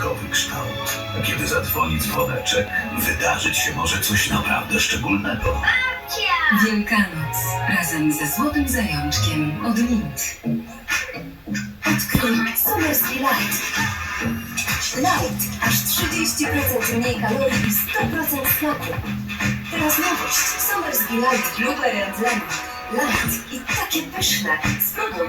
wyjątkowy kształt. Kiedy zadzwoni dzwoneczek, wydarzyć się może coś naprawdę szczególnego. Wielkanoc razem ze Złotym Zajączkiem od Mint. Odkryj Summer's Light. Light. Aż 30% mniej kalorii i 100% smaku. Teraz nowość. Summer's Light Blueberry and Lemon. Light i takie pyszne. Spróbuj.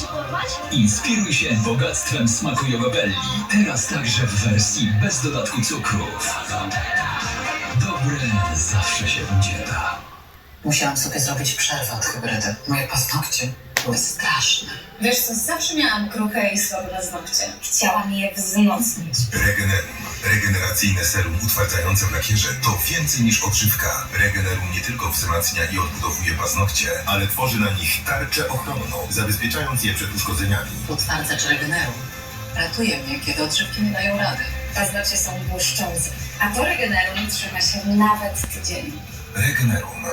Się porwać? Inspiruj się bogactwem smaku Jogobelli. Teraz także w wersji bez dodatku cukrów. Dobre zawsze się udziela. Musiałam sobie zrobić przerwę od hybrydy. Moje paznokcie były straszne. Wiesz co, zawsze miałam kruche i słabe paznokcie. Chciałam je wzmocnić. Regenerum. Regeneracyjne serum utwardzające w lakierze to więcej niż odżywka. Regenerum nie tylko wzmacnia i odbudowuje paznokcie, ale tworzy na nich tarczę ochronną, zabezpieczając je przed uszkodzeniami. Utwardzacz regeneru. Ratuje mnie, kiedy odżywki nie dają rady. Paznokcie są błyszczące, a to regenerum trzyma się nawet tydzień. Regenerum.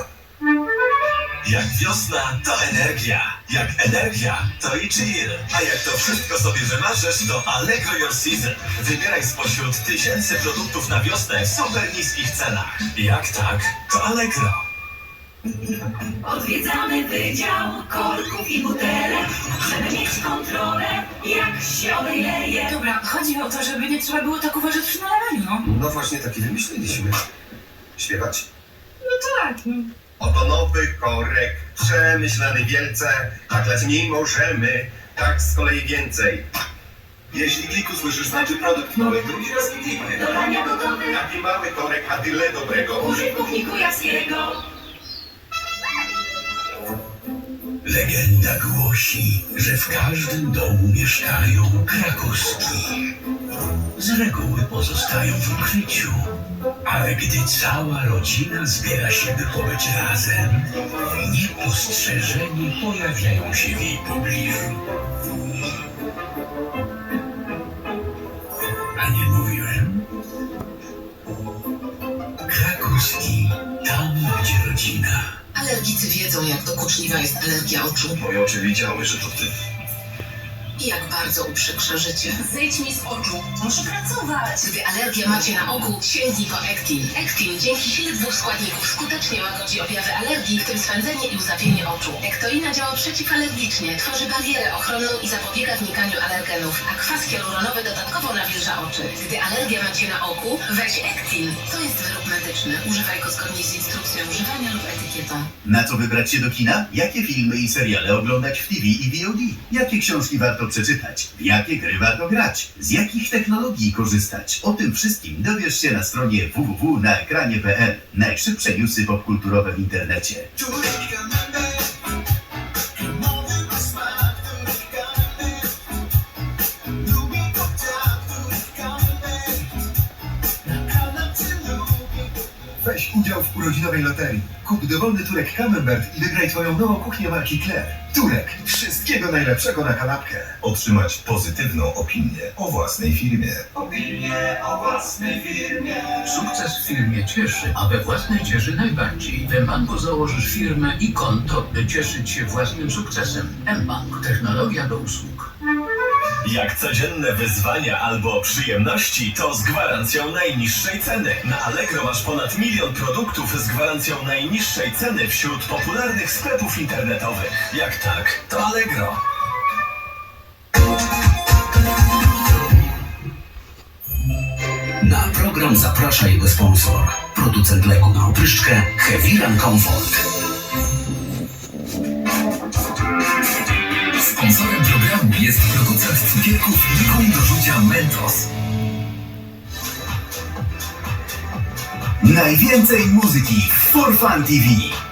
Jak wiosna, to energia. Jak energia, to i chill. A jak to wszystko sobie wymarzysz, to Allegro Your Season. Wybieraj spośród tysięcy produktów na wiosnę w super niskich cenach. Jak tak, to Allegro. Odwiedzamy wydział korków i butelek, żeby mieć kontrolę, jak się leje. Dobra, chodzi o to, żeby nie trzeba było tak uważać przy nalewaniu, no. No właśnie taki wymyśliliśmy. Śpiewać? Tak, no. Nowy korek, przemyślany wielce, tak dać nie możemy, tak z kolei więcej. Jeśli kliku słyszysz, znaczy produkt nowy, drugi raz kliknij. Do dania gotowy, Taki mały korek, a tyle dobrego. użyj kuchniku jaskiego. Legenda głosi, że w każdym domu mieszkają krakowski. Z reguły pozostają w ukryciu, ale gdy cała rodzina zbiera się, by pobyć razem, niepostrzeżeni pojawiają się w jej pobliżu. A nie mówiłem? Krakowski, tam gdzie rodzina. Alergicy wiedzą, jak dokuczliwa jest alergia oczu Moje oczy wiedziały, że to ty. Jak bardzo uprzykrza życie. Zejdź mi z oczu. Muszę pracować. Gdy alergię macie na ogół, sięgnij po Ektin. Ektin dzięki sile dwóch składników skutecznie łagodzi objawy alergii, w tym swędzenie i łzawienie oczu. Ektoina działa przeciwalergicznie, tworzy barierę ochronną i zapobiega wnikaniu alergenów, a kwas hialuronowy dodatkowo nawilża oczy. Gdy alergię macie na oku, weź Ektin. To jest wyrób medyczny. Używaj go zgodnie z instrukcją używania lub etykietą. Na co wybrać się do kina? Jakie filmy i seriale oglądać w TV i VOD? Jakie książki warto przeczytać? W jakie gry warto grać? Z jakich technologii korzystać? O tym wszystkim dowiesz się na stronie www.naekranie.pl. Najszybsze newsy popkulturowe w internecie. Weź udział w urodzinowej loterii. Kup dowolny turek Camembert i wygraj twoją nową kuchnię marki Claire. Turek. Wszystkiego najlepszego na kanapkę. Otrzymać pozytywną opinię o własnej firmie. Opinię o własnej firmie. Sukces w firmie cieszy, a we własnej cieszy najbardziej. W mBanku założysz firmę i konto, by cieszyć się własnym sukcesem. mBank. Technologia do usług. Jak codzienne wyzwania albo przyjemności, to z gwarancją najniższej ceny. Na Allegro masz ponad milion produktów z gwarancją najniższej ceny wśród popularnych sklepów internetowych. Jak tak, to Allegro. Na program zaprasza jego sponsor. Producent leku na opryszczkę Heviran Comfort. Producent cukierków do rzucia Mentos. Najwięcej muzyki w For Fun TV.